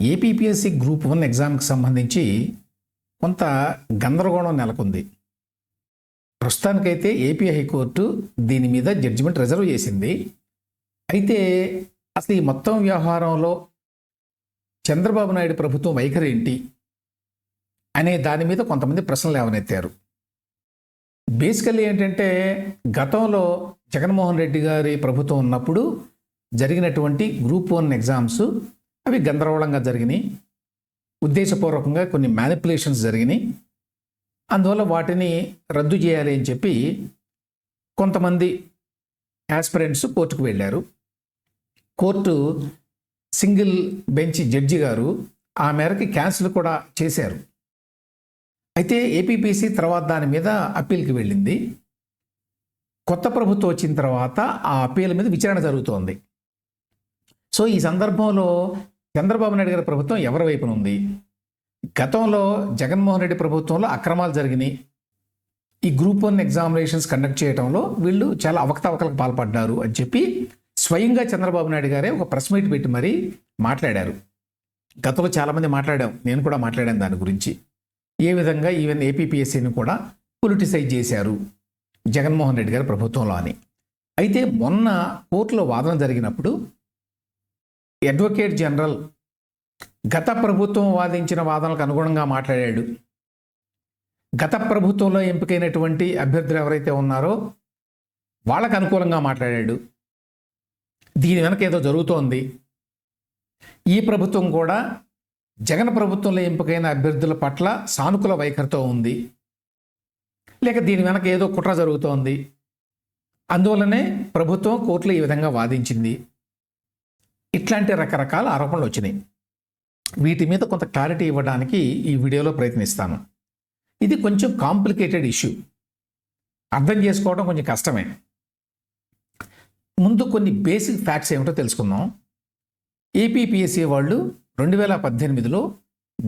APPSC group one ఎగ్జామ్కి సంబంధించి కొంత గందరగోళం నెలకొంది. ప్రస్తుతానికైతే ఏపీ హైకోర్టు దీని మీద జడ్జిమెంట్ రిజర్వ్ చేసింది. అయితే అసలు ఈ మొత్తం వ్యవహారంలో చంద్రబాబు నాయుడు ప్రభుత్వం వైఖరి ఏంటి? అనే దాని మీద కొంతమంది ప్రశ్నలు లేవనెత్తారు. బేసికల్లీ ఏంటంటే గతంలో జగన్మోహన్ రెడ్డి గారి ప్రభుత్వం ఉన్నప్పుడు జరిగినటువంటి గ్రూప్ వన్ ఎగ్జామ్స్ అవి గందరగోళంగా జరిగినాయి. ఉద్దేశపూర్వకంగా కొన్ని మ్యానిపులేషన్స్ జరిగినాయి. అందువల్ల వాటిని రద్దు చేయాలి అని చెప్పి కొంతమంది యాస్పిరెంట్స్ కోర్టుకు వెళ్ళారు. కోర్టు సింగిల్ బెంచ్ జడ్జి గారు ఆ మేరకు క్యాన్సిల్ కూడా చేశారు. అయితే ఏపీపీసీ తర్వాత దాని మీద అప్పీల్కి వెళ్ళింది. కొత్త ప్రభుత్వం వచ్చిన తర్వాత ఆ అప్పీల్ మీద విచారణ జరుగుతోంది. సో ఈ సందర్భంలో చంద్రబాబు నాయుడు గారి ప్రభుత్వం ఎవరి వైపున ఉంది? గతంలో జగన్మోహన్ రెడ్డి ప్రభుత్వంలో అక్రమాలు జరిగినాయి. ఈ గ్రూప్ వన్ ఎగ్జామినేషన్స్ కండక్ట్ చేయడంలో వీళ్ళు చాలా అవకతవకలకు పాల్పడ్డారు అని చెప్పి స్వయంగా చంద్రబాబు నాయుడు గారే ఒక ప్రెస్ మీట్ పెట్టి మరీ మాట్లాడారు. గతంలో చాలామంది మాట్లాడాం. నేను కూడా మాట్లాడాను దాని గురించి. ఏ విధంగా ఈవెన్ ఏపీపీఎస్సీని కూడా పొలిటిసైజ్ చేశారు జగన్మోహన్ రెడ్డి గారి ప్రభుత్వంలో అని. అయితే మొన్న కోర్టులో వాదన జరిగినప్పుడు అడ్వకేట్ జనరల్ గత ప్రభుత్వం వాదించిన వాదనలకు అనుగుణంగా మాట్లాడాడు. గత ప్రభుత్వంలో ఎంపికైనటువంటి అభ్యర్థులు ఎవరైతే ఉన్నారో వాళ్ళకు అనుకూలంగా మాట్లాడాడు. దీని వెనక ఏదో జరుగుతోంది. ఈ ప్రభుత్వం కూడా జగన్ ప్రభుత్వంలో ఎంపికైన అభ్యర్థుల పట్ల సానుకూల వైఖరితో ఉంది. లేక దీని వెనక ఏదో కుట్ర జరుగుతోంది. అందువలనే ప్రభుత్వం కోర్టులో ఈ విధంగా వాదించింది. ఇట్లాంటి రకరకాల ఆరోపణలు వచ్చినాయి. వీటి మీద కొంత క్లారిటీ ఇవ్వడానికి ఈ వీడియోలో ప్రయత్నిస్తాను. ఇది కొంచెం కాంప్లికేటెడ్ ఇష్యూ. అర్థం చేసుకోవడం కొంచెం కష్టమే. ముందు కొన్ని బేసిక్ ఫ్యాక్ట్స్ ఏమిటో తెలుసుకుందాం. ఏపీపీఎస్సీ వాళ్ళు రెండు వేల పద్దెనిమిదిలో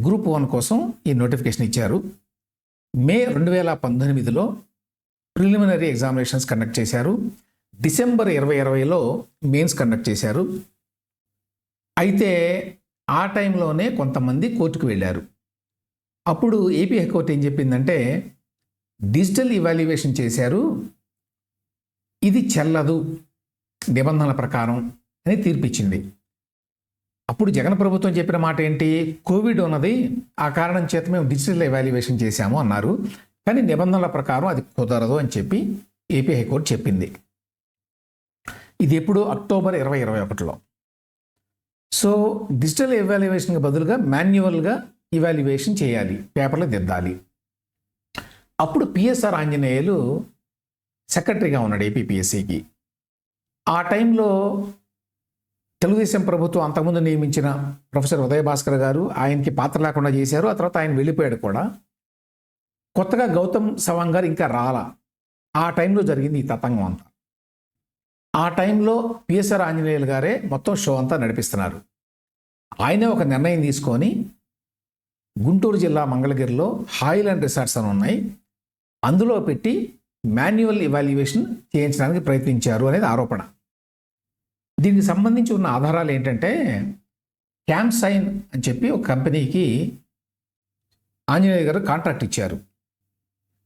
గ్రూప్ వన్ కోసం ఈ నోటిఫికేషన్ ఇచ్చారు. మే రెండు వేల పంతొమ్మిదిలో ప్రిలిమినరీ ఎగ్జామినేషన్స్ కండక్ట్ చేశారు. డిసెంబర్ ఇరవై ఇరవైలో మెయిన్స్ కండక్ట్ చేశారు. అయితే ఆ టైంలోనే కొంతమంది కోర్టుకు వెళ్ళారు. అప్పుడు ఏపీ హైకోర్టు ఏం చెప్పిందంటే డిజిటల్ ఇవాల్యుయేషన్ చేశారు ఇది చెల్లదు నిబంధనల ప్రకారం అని తీర్పిచ్చింది. అప్పుడు జగన్ ప్రభుత్వం చెప్పిన మాట ఏంటి? కోవిడ్ ఉన్నది ఆ కారణం చేత మేము డిజిటల్ ఎవాల్యుయేషన్ చేశాము అన్నారు. కానీ నిబంధనల ప్రకారం అది కుదరదు అని చెప్పి ఏపీ హైకోర్టు చెప్పింది. ఇది ఎప్పుడు? అక్టోబర్ ఇరవై ఇరవై ఒకటిలో. సో డిజిటల్ ఎవాల్యుయేషన్కి బదులుగా మాన్యువల్గా ఇవాల్యుయేషన్ చేయాలి పేపర్లు దిద్దాలి. అప్పుడు పిఎస్ఆర్ ఆంజనేయులు సెక్రటరీగా ఉన్నాడు ఏపీపీఎస్సికి ఆ టైంలో తెలుగుదేశం ప్రభుత్వం అంతకుముందు నియమించిన ప్రొఫెసర్ ఉదయ భాస్కర్ గారు ఆయనకి పాత్ర లేకుండా చేశారు ఆ తర్వాత ఆయన వెళ్ళిపోయాడు కూడా. కొత్తగా గౌతమ్ సవాంగ్ గారు ఇంకా రాలా. ఆ టైంలో జరిగింది ఈ తతంగం అంతా. ఆ టైంలో పిఎస్ఆర్ ఆంజనేయులు గారే మొత్తం షో అంతా నడిపిస్తున్నారు. ఆయనే ఒక నిర్ణయం తీసుకొని గుంటూరు జిల్లా మంగళగిరిలో హాయిలాండ్ రిసార్ట్స్ అని ఉన్నాయి. అందులో పెట్టి మాన్యువల్ ఇవాల్యుయేషన్ చేయించడానికి ప్రయత్నించారు అనేది ఆరోపణ. దీనికి సంబంధించి ఉన్న ఆధారాలు ఏంటంటే క్యాంప్ సైన్ అని చెప్పి ఒక కంపెనీకి ఆంజనేయ గారు కాంట్రాక్ట్ ఇచ్చారు.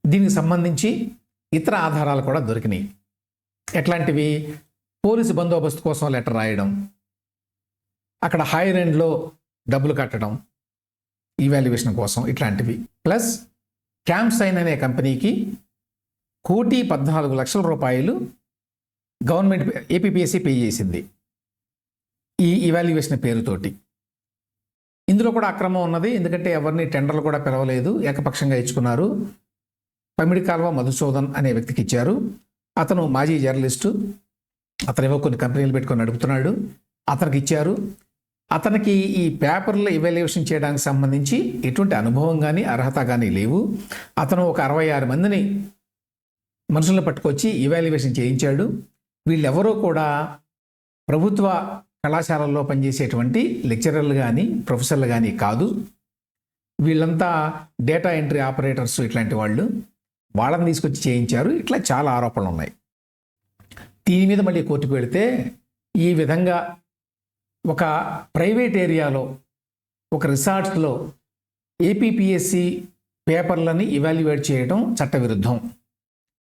దీనికి సంబంధించి ఇతర ఆధారాలు కూడా దొరికినాయి. ఎట్లాంటివి? పోలీసు బందోబస్తు కోసం లెటర్ రాయడం. అక్కడ హైర్ ఎండ్లో డబ్బులు కట్టడం. ఈవాల్యుయేషన్ కోసం ఇట్లాంటివి. ప్లస్ క్యాంప్ సైన్ అనే కంపెనీకి కోటి పద్నాలుగు లక్షల రూపాయలు గవర్నమెంట్ ఏపీపీఎస్సీ పే చేసింది. ఈ ఇవాల్యుయేషన్ పేరుతోటి. ఇందులో కూడా అక్రమం ఉన్నది. ఎందుకంటే ఎవరిని టెండర్లు కూడా పిలవలేదు. ఏకపక్షంగా ఇచ్చుకున్నారు. పమిడి కాల్వ మధుసూదన్ అనే వ్యక్తికి ఇచ్చారు. అతను మాజీ జర్నలిస్టు అతనేవో కొన్ని కంపెనీలు పెట్టుకొని నడుపుతున్నాడు అతనికి ఇచ్చారు. అతనికి ఈ పేపర్లు ఇవాల్యుయేషన్ చేయడానికి సంబంధించి ఎటువంటి అనుభవం కానీ అర్హత కానీ లేవు. అతను ఒక అరవై ఆరు మందిని మనుషులను పట్టుకొచ్చి ఇవాల్యుయేషన్ చేయించాడు. వీళ్ళెవరూ కూడా ప్రభుత్వ కళాశాలల్లో పనిచేసేటువంటి లెక్చరర్లు కానీ ప్రొఫెసర్లు కానీ కాదు. వీళ్ళంతా డేటా ఎంట్రీ ఆపరేటర్స్ ఇట్లాంటి వాళ్ళు. వాళ్ళని తీసుకొచ్చి చేయించారు. ఇట్లా చాలా ఆరోపణలు ఉన్నాయి. దీని మీద మళ్ళీ కోర్టుకు వెళితే ఈ విధంగా ఒక ప్రైవేట్ ఏరియాలో ఒక రిసార్ట్స్లో ఏపీపీఎస్సి పేపర్లని ఇవాల్యుయేట్ చేయడం చట్టవిరుద్ధం.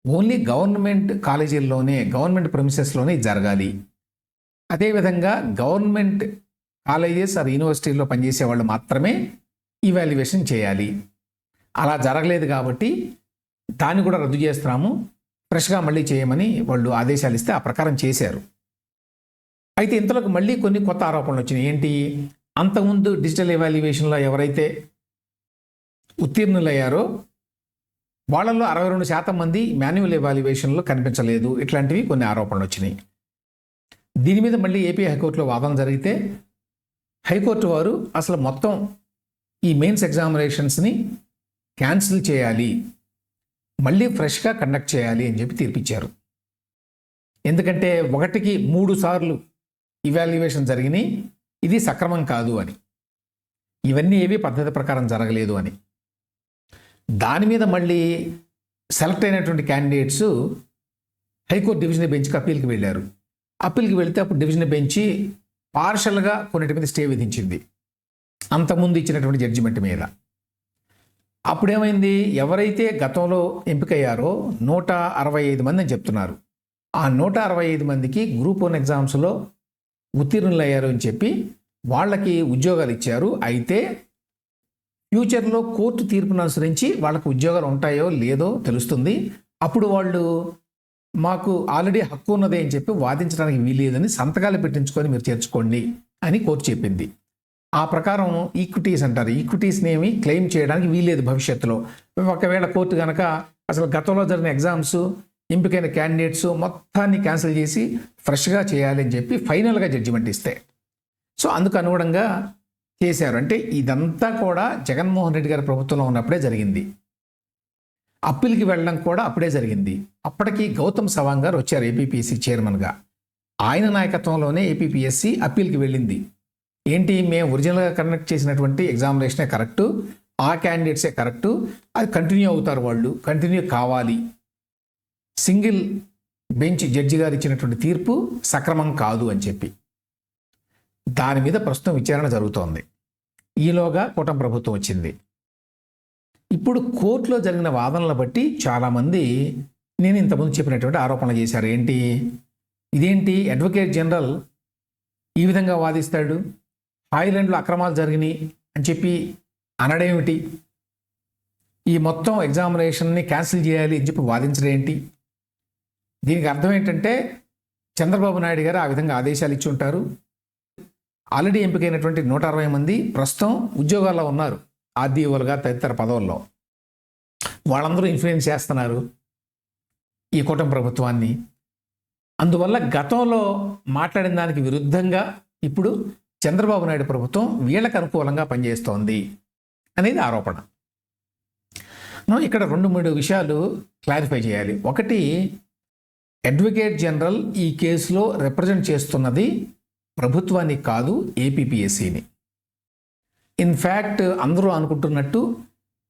ఓన్లీ గవర్నమెంట్ కాలేజీల్లోనే గవర్నమెంట్ ప్రొమిసెస్లోనే జరగాలి. అదేవిధంగా గవర్నమెంట్ కాలేజెస్ ఆర్ యూనివర్సిటీల్లో పనిచేసే వాళ్ళు మాత్రమే ఇవాల్యుయేషన్ చేయాలి. అలా జరగలేదు కాబట్టి దాన్ని కూడా రద్దు చేస్తున్నాము. ఫ్రెష్గా మళ్ళీ చేయమని వాళ్ళు ఆదేశాలు ఇస్తే ఆ ప్రకారం చేశారు. అయితే ఇంతలోకి మళ్ళీ కొన్ని కొత్త ఆరోపణలు వచ్చినాయి. ఏంటి? అంతకుముందు డిజిటల్ ఎవాల్యుయేషన్లో ఎవరైతే ఉత్తీర్ణులయ్యారో వాళ్ళల్లో అరవై రెండు శాతం మంది మాన్యువల్ ఎవాల్యుయేషన్లో కనిపించలేదు. ఇట్లాంటివి కొన్ని ఆరోపణలు వచ్చినాయి. దీని మీద మళ్ళీ ఏపీ హైకోర్టులో వాదన జరిగితే హైకోర్టు వారు అసలు మొత్తం ఈ మెయిన్స్ ఎగ్జామినేషన్స్ని క్యాన్సిల్ చేయాలి. మళ్ళీ ఫ్రెష్గా కండక్ట్ చేయాలి అని చెప్పి తీర్పిచ్చారు. ఎందుకంటే ఒకటికి మూడు సార్లు ఇవాల్యుయేషన్ జరిగినాయి ఇది సక్రమం కాదు అని. ఇవన్నీ ఏవి పద్ధతి ప్రకారం జరగలేదు అని. దాని మీద మళ్ళీ సెలెక్ట్ అయినటువంటి క్యాండిడేట్స్ హైకోర్టు డివిజన్ బెంచ్కి అప్పీల్కి వెళ్ళారు. అప్పీల్కి వెళితే అప్పుడు డివిజన్ బెంచి పార్షల్గా కొన్నిటి మీద స్టే విధించింది. అంతకుముందు ఇచ్చినటువంటి జడ్జిమెంట్ మీద అప్పుడేమైంది? ఎవరైతే గతంలో ఎంపికయ్యారో నూట అరవై ఐదు మంది అని చెప్తున్నారు. ఆ నూట అరవై ఐదు మందికి గ్రూప్ వన్ ఎగ్జామ్స్లో ఉత్తీర్ణులు అయ్యారు అని చెప్పి వాళ్ళకి ఉద్యోగాలు ఇచ్చారు. అయితే ఫ్యూచర్లో కోర్టు తీర్పును అనుసరించి వాళ్ళకు ఉద్యోగాలు ఉంటాయో లేదో తెలుస్తుంది. అప్పుడు వాళ్ళు మాకు ఆల్రెడీ హక్కు ఉన్నదే అని చెప్పి వాదించడానికి వీలేదని సంతకాలు పెట్టించుకొని మీరు చేర్చుకోండి అని కోర్టు చెప్పింది. ఆ ప్రకారం ఈక్విటీస్ అంటారు. ఈక్విటీస్ని ఏమి క్లెయిమ్ చేయడానికి వీలేదు భవిష్యత్తులో. ఒకవేళ కోర్టు కనుక అసలు గతంలో జరిగిన ఎగ్జామ్స్ ఎంపికైన క్యాండిడేట్స్ మొత్తాన్ని క్యాన్సిల్ చేసి ఫ్రెష్గా చేయాలి అని చెప్పి ఫైనల్గా జడ్జిమెంట్ ఇస్తే. సో అందుకు అనుగుణంగా చేశారు. అంటే ఇదంతా కూడా జగన్మోహన్ రెడ్డి గారి ప్రభుత్వంలో ఉన్నప్పుడే జరిగింది. అప్పీల్కి వెళ్ళడం కూడా అప్పుడే జరిగింది. అప్పటికి గౌతమ్ సవాంగ్ గారు వచ్చారు ఏపీపీఎస్సీ చైర్మన్గా ఆయన నాయకత్వంలోనే ఏపీపీఎస్సీ అప్పీల్కి వెళ్ళింది. ఏంటి మేము ఒరిజినల్గా కండక్ట్ చేసినటువంటి ఎగ్జామినేషనే కరెక్టు ఆ క్యాండిడేట్సే కరెక్టు అది కంటిన్యూ అవుతారు వాళ్ళు కంటిన్యూ కావాలి. సింగిల్ బెంచ్ జడ్జి గారు ఇచ్చినటువంటి తీర్పు సక్రమం కాదు అని చెప్పి. దాని మీద ప్రస్తుతం విచారణ జరుగుతోంది. ఈలోగా కూటమి ప్రభుత్వం వచ్చింది. ఇప్పుడు కోర్టులో జరిగిన వాదనలు బట్టి చాలామంది నేను ఇంతకుముందు చెప్పినటువంటి ఆరోపణలు చేశారు. ఏంటి? ఇదేంటి? అడ్వకేట్ జనరల్ ఈ విధంగా వాదిస్తాడు? థాయిలాండ్లో అక్రమాలు జరిగినాయి అని చెప్పి అనడేమిటి ఈ మొత్తం ఎగ్జామినేషన్ని క్యాన్సిల్ చేయాలి అని చెప్పి వాదించడం ఏంటి దీనికి అర్థం ఏంటంటే చంద్రబాబు నాయుడు గారు ఆ విధంగా ఆదేశాలు ఇచ్చి ఉంటారు. ఆల్రెడీ ఎంపికైనటువంటి నూట అరవై మంది ప్రస్తుతం ఉద్యోగాల్లో ఉన్నారు. ఆర్డీఓలుగా తదితర పదవుల్లో. వాళ్ళందరూ ఇన్ఫ్లుయెన్స్ చేస్తున్నారు ఈ కూటమి ప్రభుత్వాన్ని. అందువల్ల గతంలో మాట్లాడిన దానికి విరుద్ధంగా ఇప్పుడు చంద్రబాబు నాయుడు ప్రభుత్వం వీళ్ళకు అనుకూలంగా పనిచేస్తోంది అనేది ఆరోపణ. మనం ఇక్కడ రెండు మూడు విషయాలు క్లారిఫై చేయాలి. ఒకటి అడ్వకేట్ జనరల్ ఈ కేసులో రిప్రజెంట్ చేస్తున్నది ప్రభుత్వాన్ని కాదు ఏపీపీఎస్సిని ఇన్ఫ్యాక్ట్ అందరూ అనుకుంటున్నట్టు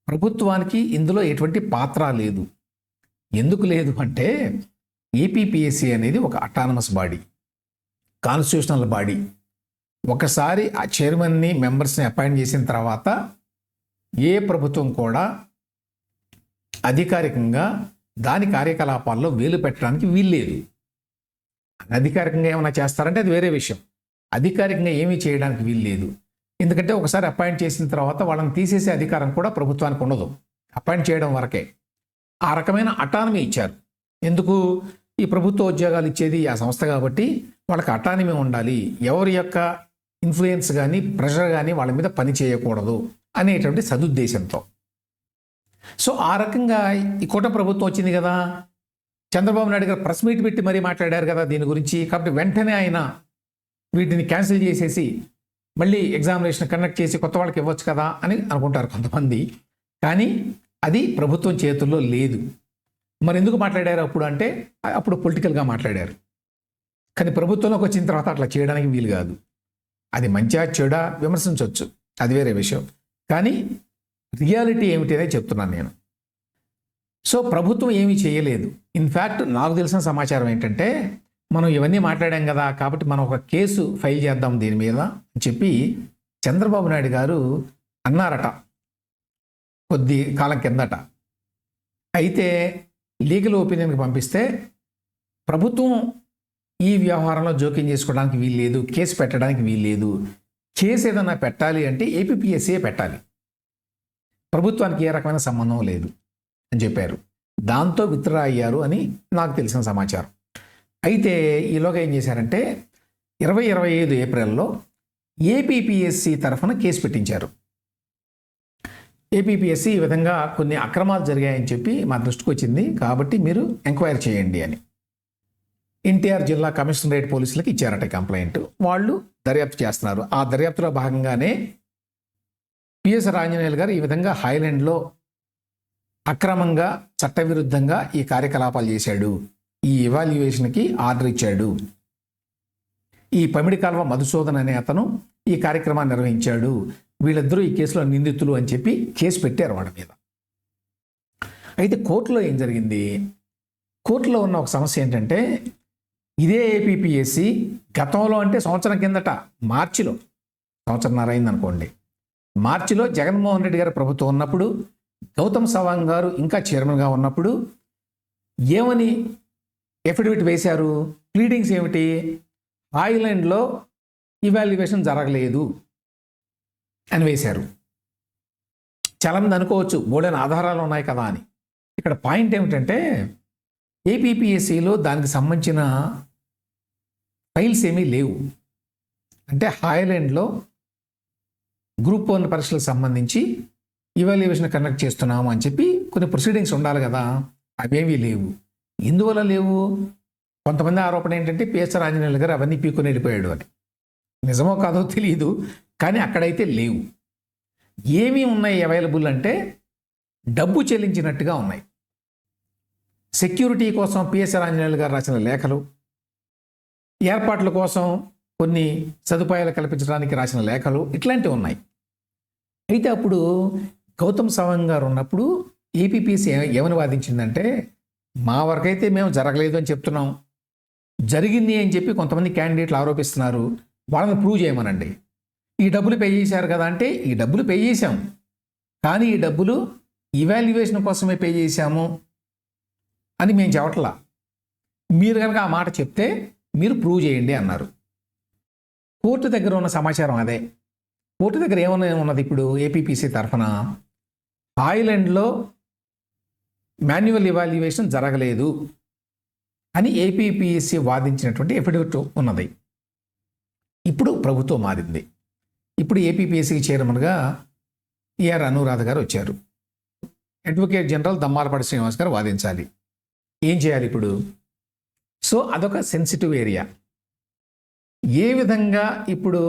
ప్రభుత్వానికి ఇందులో ఎటువంటి పాత్ర లేదు. ఎందుకు లేదు అంటే ఏపీపీఎస్సి అనేది ఒక అటానమస్ బాడీ కాన్స్టిట్యూషనల్ బాడీ ఒకసారి ఆ చైర్మన్ని మెంబర్స్ని అపాయింట్ చేసిన తర్వాత ఏ ప్రభుత్వం కూడా అధికారికంగా దాని కార్యకలాపాల్లో వేలు పెట్టడానికి వీల్లేదు. అధికారికంగా ఏమైనా చేస్తారంటే అది వేరే విషయం. అధికారికంగా ఏమీ చేయడానికి వీల్లేదు. ఎందుకంటే ఒకసారి అపాయింట్ చేసిన తర్వాత వాళ్ళని తీసేసే అధికారం కూడా ప్రభుత్వానికి ఉండదు. అపాయింట్ చేయడం వరకే. ఆ రకమైన అటానమీ ఇచ్చారు. ఎందుకు? ఈ ప్రభుత్వ ఉద్యోగాలు ఇచ్చేది ఆ సంస్థ కాబట్టి వాళ్ళకి అటానమీ ఉండాలి. ఎవరి యొక్క ఇన్ఫ్లుయెన్స్ కానీ ప్రెషర్ కానీ వాళ్ళ మీద పని చేయకూడదు అనేటువంటి సదుద్దేశంతో. సో ఆ రకంగా ఈ కూట ప్రభుత్వం వచ్చింది కదా. చంద్రబాబు నాయుడు గారు ప్రెస్ మీట్ పెట్టి మరీ మాట్లాడారు కదా దీని గురించి. కాబట్టి వెంటనే ఆయన వీటిని క్యాన్సిల్ చేసేసి మళ్ళీ ఎగ్జామినేషన్ కండక్ట్ చేసి కొత్త వాళ్ళకి ఇవ్వచ్చు కదా అని అనుకుంటారు కొంతమంది. కానీ అది ప్రభుత్వం చేతుల్లో లేదు. మరి ఎందుకు మాట్లాడారు అప్పుడు అంటే అప్పుడు పొలిటికల్గా మాట్లాడారు. కానీ ప్రభుత్వంలోకి వచ్చిన తర్వాత అట్లా చేయడానికి వీలు కాదు. అది మంచిగా చెడా విమర్శించవచ్చు. అది వేరే విషయం. కానీ రియాలిటీ ఏమిటి అనేది చెప్తున్నాను నేను. సో ప్రభుత్వం ఏమీ చేయలేదు. ఇన్ఫ్యాక్ట్ నాకు తెలిసిన సమాచారం ఏంటంటే మనం ఇవన్నీ మాట్లాడాం కదా కాబట్టి మనం ఒక కేసు ఫైల్ చేద్దాం దీని మీద అని చెప్పి చంద్రబాబు నాయుడు గారు అన్నారట. కొద్ది కాలం కిందట. అయితే లీగల్ ఒపీనియన్కి పంపిస్తే ప్రభుత్వం ఈ వ్యవహారంలో జోక్యం చేసుకోవడానికి వీల్లేదు కేసు పెట్టడానికి వీల్లేదు. కేసు ఏదైనా పెట్టాలి అంటే ఏపీపీఎస్సీ పెట్టాలి. ప్రభుత్వానికి ఏ రకమైన సంబంధం లేదు అని చెప్పారు. దాంతో విత్డ్రా అయ్యారు అని నాకు తెలిసిన సమాచారం. అయితే ఈలోగా ఏం చేశారంటే ఇరవై ఇరవై ఐదు ఏప్రిల్లో ఏపీపీఎస్సి తరఫున కేసు పెట్టించారు. ఏపీపీఎస్సి ఈ విధంగా కొన్ని అక్రమాలు జరిగాయని చెప్పి మా దృష్టికి వచ్చింది. కాబట్టి మీరు ఎంక్వైరీ చేయండి అని. ఎన్టీఆర్ జిల్లా కమిషనరేట్ పోలీసులకు ఇచ్చారట కంప్లైంట్. వాళ్ళు దర్యాప్తు చేస్తున్నారు. ఆ దర్యాప్తులో భాగంగానే పిఎస్ రాంజనేయులు గారు ఈ విధంగా హైలాండ్లో అక్రమంగా చట్టవిరుద్ధంగా ఈ కార్యకలాపాలు చేశాడు. ఈ ఇవాల్యుయేషన్కి ఆర్డర్ ఇచ్చాడు. ఈ పమిడి కాల్వ మధుసూదన్ అనే అతను ఈ కార్యక్రమాన్ని నిర్వహించాడు. వీళ్ళిద్దరూ ఈ కేసులో నిందితులు అని చెప్పి కేసు పెట్టారు వాడి మీద. అయితే కోర్టులో ఏం జరిగింది? కోర్టులో ఉన్న ఒక సమస్య ఏంటంటే ఇదే ఏపీపీఎస్సి గతంలో అంటే సంవత్సరం కిందట మార్చిలో. సంవత్సరంన్నర అయింది అనుకోండి మార్చిలో జగన్మోహన్ రెడ్డి గారి ప్రభుత్వం ఉన్నప్పుడు గౌతమ్ సవాంగ్ గారు ఇంకా చైర్మన్గా ఉన్నప్పుడు ఏమని ఎఫిడవిట్ వేశారు? ప్లీడింగ్స్ ఏమిటి? ఐలాండ్లో ఇవాల్యుయేషన్ జరగలేదు అని వేశారు. చాలామంది అనుకోవచ్చు బోడైన ఆధారాలు ఉన్నాయి కదా అని. ఇక్కడ పాయింట్ ఏమిటంటే ఏపీపీఎస్సిలో దానికి సంబంధించిన ఫైల్స్ ఏమీ లేవు. అంటే హాయ్లాండ్లో గ్రూప్ వన్ పరీక్షలకు సంబంధించి ఇవాల్యుయేషన్ కండక్ట్ చేస్తున్నాము అని చెప్పి కొన్ని ప్రొసీడింగ్స్ ఉండాలి కదా అవేమీ లేవు. ఎందువల్ల లేవు? కొంతమంది ఆరోపణ ఏంటంటే పిఎస్ఆర్ ఆంజనేయులు గారు అవన్నీ పీక్కుని వెళ్ళిపోయాడు అని. నిజమో కాదో తెలియదు కానీ అక్కడైతే లేవు. ఏమీ ఉన్నాయి అవైలబుల్ అంటే డబ్బు చెల్లించినట్టుగా ఉన్నాయి. సెక్యూరిటీ కోసం పిఎస్ఆర్ ఆంజనేయులు గారు రాసిన లేఖలు ఏర్పాట్ల కోసం కొన్ని సదుపాయాలు కల్పించడానికి రాసిన లేఖలు ఇట్లాంటివి ఉన్నాయి. అయితే అప్పుడు గౌతమ్ సవాంగ్ గారు ఉన్నప్పుడు ఏపీపీసీ ఏమని వాదించిందంటే మా వరకైతే మేము జరగలేదు అని చెప్తున్నాం. జరిగింది అని చెప్పి కొంతమంది క్యాండిడేట్లు ఆరోపిస్తున్నారు. వాళ్ళని ప్రూవ్ చేయమనండి. ఈ డబ్బులు పే చేశారు కదా అంటే ఈ డబ్బులు పే చేశాం. కానీ ఈ డబ్బులు ఇవాల్యుయేషన్ కోసమే పే చేశాము అని మేము చెప్పట్లా. మీరు కనుక ఆ మాట చెప్తే మీరు ప్రూవ్ చేయండి అన్నారు. కోర్టు దగ్గర ఉన్న సమాచారం అదే. కోర్టు దగ్గర ఏమన్నా ఉన్నది ఇప్పుడు ఏపీపీసీ తరఫున? ఐలాండ్లో మాన్యువల్ ఇవాల్యుయేషన్ జరగలేదు అని ఏపీపీఎస్సీ వాదించినటువంటి ఎఫిడవిట్ ఉన్నది. ఇప్పుడు ప్రభుత్వం మారింది. ఇప్పుడు ఏపీపీఎస్సీకి చైర్మన్గా ఈఆర్ అనురాధ గారు వచ్చారు. అడ్వకేట్ జనరల్ దమ్మాలపాటి శ్రీనివాస్ గారు వాదించాలి. ఏం చేయాలి ఇప్పుడు? సో అదొక సెన్సిటివ్ ఏరియా. ఏ విధంగా ఇప్పుడు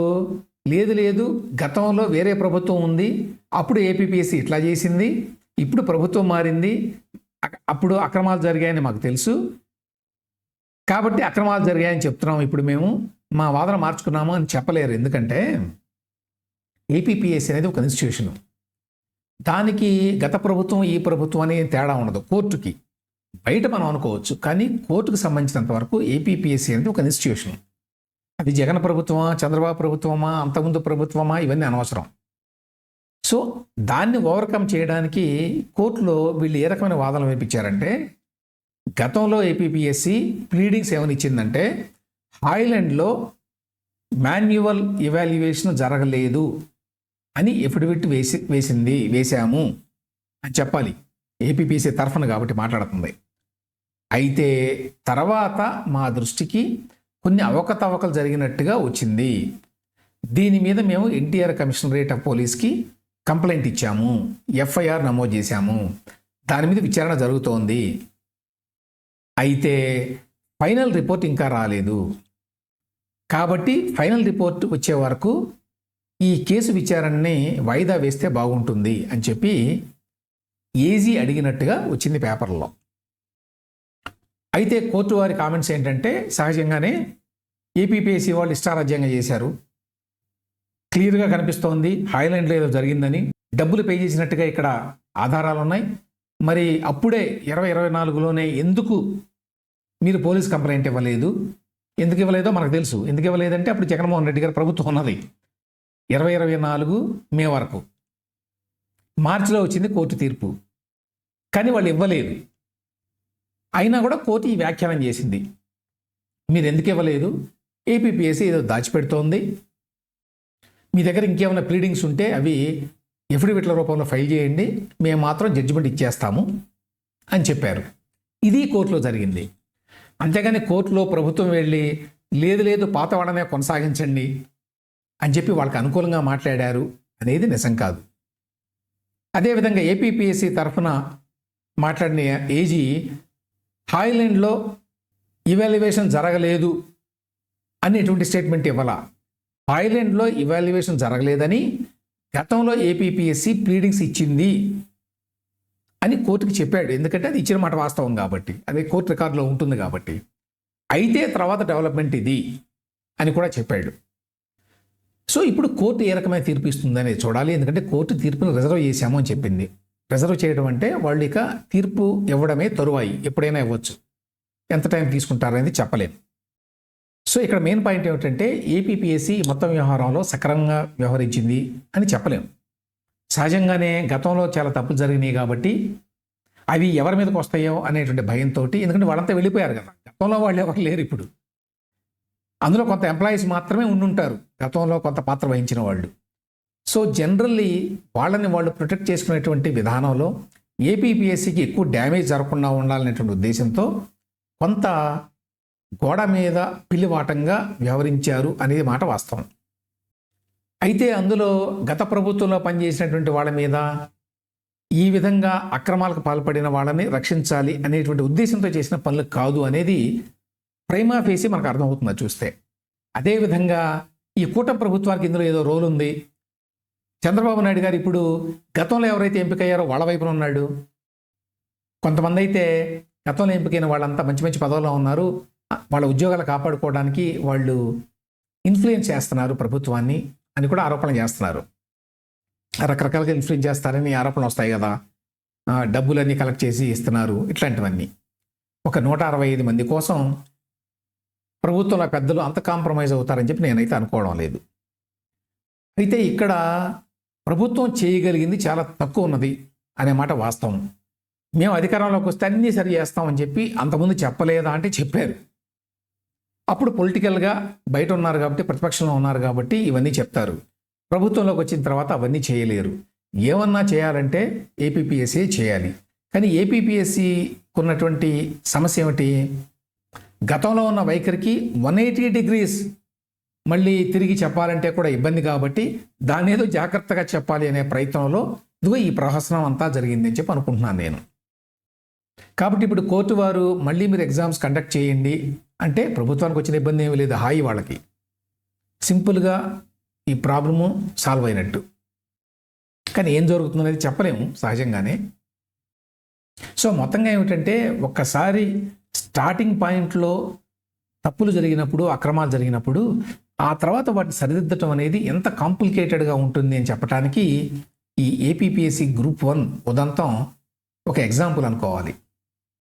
లేదు లేదు గతంలో వేరే ప్రభుత్వం ఉంది అప్పుడు ఏపీపీఎస్సీ ఇట్లా చేసింది ఇప్పుడు ప్రభుత్వం మారింది అప్పుడు అక్రమాలు జరిగాయని మాకు తెలుసు. కాబట్టి అక్రమాలు జరిగాయని చెప్తున్నాం ఇప్పుడు మేము మా వాదన మార్చుకున్నాము అని చెప్పలేరు. ఎందుకంటే ఏపీపీఎస్సీ అనేది ఒక ఇన్స్టిట్యూషన్. దానికి గత ప్రభుత్వం ఈ ప్రభుత్వం అనే తేడా ఉండదు కోర్టుకి. బయట మనం అనుకోవచ్చు కానీ కోర్టుకు సంబంధించినంత వరకు ఏపీపీఎస్సీ అనేది ఒక ఇన్స్టిట్యూషన్. అది జగన్ ప్రభుత్వమా చంద్రబాబు ప్రభుత్వమా అంతకుముందు ప్రభుత్వమా ఇవన్నీ అనవసరం. సో దాన్ని ఓవర్కమ్ చేయడానికి కోర్టులో వీళ్ళు ఏ రకమైన వాదనలు వినిపించారంటే గతంలో ఏపీపీఎస్సి ప్లీడింగ్స్ ఏమని ఇచ్చిందంటే హాయ్లాండ్లో మాన్యువల్ ఇవాల్యుయేషన్ జరగలేదు అని ఎఫిడవిట్ వేసి వేసింది వేశాము అని చెప్పాలి. ఏపీపీసీ తరఫున కాబట్టి మాట్లాడుతుంది. అయితే తర్వాత మా దృష్టికి కొన్ని అవకతవకలు జరిగినట్టుగా వచ్చింది. దీని మీద మేము ఎన్టీఆర్ కమిషనరేట్ ఆఫ్ పోలీస్కి కంప్లైంట్ ఇచ్చాము. ఎఫ్ఐఆర్ నమోదు చేశాము. దాని మీద విచారణ జరుగుతోంది. అయితే ఫైనల్ రిపోర్ట్ ఇంకా రాలేదు. కాబట్టి ఫైనల్ రిపోర్ట్ వచ్చే వరకు ఈ కేసు విచారణని వాయిదా వేస్తే బాగుంటుంది అని చెప్పి ఏజీ అడిగినట్టుగా వచ్చింది పేపర్లో. అయితే కోర్టు వారి కామెంట్స్ ఏంటంటే సహజంగానే ఏపీపీఎస్సీ వాళ్ళు ఇష్టారాజ్యంగా చేశారు. క్లియర్గా కనిపిస్తోంది హైలాండ్లో ఏదో జరిగిందని. డబ్బులు పే చేసినట్టుగా ఇక్కడ ఆధారాలు ఉన్నాయి మరి అప్పుడే ఇరవై ఇరవై నాలుగులోనే ఎందుకు మీరు పోలీస్ కంప్లైంట్ ఇవ్వలేదు? ఎందుకు ఇవ్వలేదో మనకు తెలుసు. ఎందుకు ఇవ్వలేదంటే అప్పుడు జగన్మోహన్ రెడ్డి గారి ప్రభుత్వం ఉన్నది. ఇరవై ఇరవై నాలుగు మే వరకు. మార్చిలో వచ్చింది కోర్టు తీర్పు. కానీ వాళ్ళు ఇవ్వలేదు. అయినా కూడా కోర్టు ఈ వ్యాఖ్యానం చేసింది. మీరు ఎందుకు ఇవ్వలేదు? ఏపీపీఎస్సీ ఏదో దాచిపెడుతోంది. మీ దగ్గర ఇంకేమైనా ప్లీడింగ్స్ ఉంటే అవి ఎఫిడవిట్ల రూపంలో ఫైల్ చేయండి. మేము మాత్రం జడ్జిమెంట్ ఇచ్చేస్తాము అని చెప్పారు. ఇది కోర్టులో జరిగింది. అంతేగాని కోర్టులో ప్రభుత్వం వెళ్ళి లేదు లేదు పాత వాడనే కొనసాగించండి అని చెప్పి వాళ్ళకి అనుకూలంగా మాట్లాడారు అనేది నిజం కాదు. అదేవిధంగా ఏపీపీఎస్సీ తరఫున మాట్లాడిన ఏజీ థాయిలాండ్లో ఇవాల్యుయేషన్ జరగలేదు అనేటువంటి స్టేట్మెంట్ ఇవ్వాల? థాయిలాండ్లో ఇవాల్యుయేషన్ జరగలేదని గతంలో ఏపీపీఎస్సీ ప్లీడింగ్స్ ఇచ్చింది అని కోర్టుకి చెప్పాడు. ఎందుకంటే అది ఇచ్చిన మాట వాస్తవం కాబట్టి అదే కోర్టు రికార్డులో ఉంటుంది కాబట్టి. అయితే తర్వాత డెవలప్మెంట్ ఇది అని కూడా చెప్పాడు. సో ఇప్పుడు కోర్టు ఏ రకమైన తీర్పు ఇస్తుందనేది చూడాలి. ఎందుకంటే కోర్టు తీర్పును రిజర్వ్ చేశాము అని చెప్పింది. రిజర్వ్ చేయడం అంటే వాళ్ళు ఇక తీర్పు ఇవ్వడమే తరువాయి. ఎప్పుడైనా ఇవ్వచ్చు. ఎంత టైం తీసుకుంటారనేది చెప్పలేదు సో ఇక్కడ మెయిన్ పాయింట్ ఏమిటంటే ఏపీపీఎస్సీ మొత్తం వ్యవహారంలో సక్రమంగా వ్యవహరించింది అని చెప్పలేము. సహజంగానే గతంలో చాలా తప్పులు జరిగినాయి కాబట్టి అవి ఎవరి మీదకి వస్తాయో అనేటువంటి భయంతో ఎందుకంటే వాళ్ళంతా వెళ్ళిపోయారు కదా. గతంలో వాళ్ళు ఎవరు లేరు ఇప్పుడు. అందులో కొంత ఎంప్లాయీస్ మాత్రమే ఉండుంటారు. గతంలో కొంత పాత్ర వహించిన వాళ్ళు. సో జనరల్లీ వాళ్ళని వాళ్ళు ప్రొటెక్ట్ చేసుకునేటువంటి విధానంలో ఏపీపీఎస్సీకి ఎక్కువ డ్యామేజ్ జరగకుండా ఉండాలనేటువంటి ఉద్దేశంతో కొంత గోడ మీద పిల్లివాటంగా వ్యవహరించారు అనేది మాట వాస్తవం. అయితే అందులో గత ప్రభుత్వంలో పనిచేసినటువంటి వాళ్ళ మీద ఈ విధంగా అక్రమాలకు పాల్పడిన వాళ్ళని రక్షించాలి అనేటువంటి ఉద్దేశంతో చేసిన పనులు కాదు అనేది ప్రైమా ఫేసి మనకు అర్థమవుతుంది చూస్తే? అదేవిధంగా ఈ కూట ప్రభుత్వానికి ఇందులో ఏదో రోల్ ఉంది. చంద్రబాబు నాయుడు గారు ఇప్పుడు గతంలో ఎవరైతే ఎంపికయ్యారో వాళ్ళ వైపున ఉన్నాడు. కొంతమంది అయితే గతంలో ఎంపికైన వాళ్ళంతా మంచి మంచి పదవుల్లో ఉన్నారు. వాళ్ళ ఉద్యోగాలు కాపాడుకోవడానికి వాళ్ళు ఇన్ఫ్లుయెన్స్ చేస్తున్నారు ప్రభుత్వాన్ని అని కూడా ఆరోపణలు చేస్తున్నారు. రకరకాలుగా ఇన్ఫ్లుయెన్స్ చేస్తారని ఆరోపణలు వస్తాయి కదా. డబ్బులన్నీ కలెక్ట్ చేసి ఇస్తున్నారు ఇట్లాంటివన్నీ. ఒక నూట అరవై ఐదు మంది కోసం ప్రభుత్వంలో పెద్దలు అంత కాంప్రమైజ్ అవుతారని చెప్పి నేనైతే అనుకోవడం లేదు. అయితే ఇక్కడ ప్రభుత్వం చేయగలిగింది చాలా తక్కువ ఉన్నది అనే మాట వాస్తవం. మేము అధికారంలోకి వస్తే అన్నీ సరి చేస్తామని చెప్పి అంతకుముందు చెప్పలేదా అంటే చెప్పారు. అప్పుడు పొలిటికల్గా బయట ఉన్నారు కాబట్టి ప్రతిపక్షంలో ఉన్నారు కాబట్టి ఇవన్నీ చెప్తారు. ప్రభుత్వంలోకి వచ్చిన తర్వాత అవన్నీ చేయలేరు. ఏమన్నా చేయాలంటే ఏపీపీఎస్సీ చేయాలి. కానీ ఏపీపీఎస్సీ ఉన్నటువంటి సమస్య ఏమిటి? గతంలో ఉన్న వైఖరికి వన్ ఎయిటీ డిగ్రీస్ మళ్ళీ తిరిగి చెప్పాలంటే కూడా ఇబ్బంది కాబట్టి దాని ఏదో జాగ్రత్తగా చెప్పాలి అనే ప్రయత్నంలో ఇదిగో ఈ ప్రహసనం అంతా జరిగిందని చెప్పి అనుకుంటున్నాను నేను. కాబట్టి ఇప్పుడు కోర్టు వారు మళ్ళీ మీరు ఎగ్జామ్స్ కండక్ట్ చేయండి అంటే ప్రభుత్వానికి వచ్చిన ఇబ్బంది ఏమీ లేదు హాయి వాళ్ళకి. సింపుల్గా ఈ ప్రాబ్లము సాల్వ్ అయినట్టు. కానీ ఏం జరుగుతుంది అనేది చెప్పలేము సహజంగానే. సో మొత్తంగా ఏమిటంటే ఒక్కసారి స్టార్టింగ్ పాయింట్లో తప్పులు జరిగినప్పుడు అక్రమాలు జరిగినప్పుడు ఆ తర్వాత వాటిని సరిదిద్దటం అనేది ఎంత కాంప్లికేటెడ్గా ఉంటుంది అని చెప్పడానికి ఈ ఏపీపీఎస్సి గ్రూప్ వన్ ఉదంతం ఒక ఎగ్జాంపుల్ అనుకోవాలి.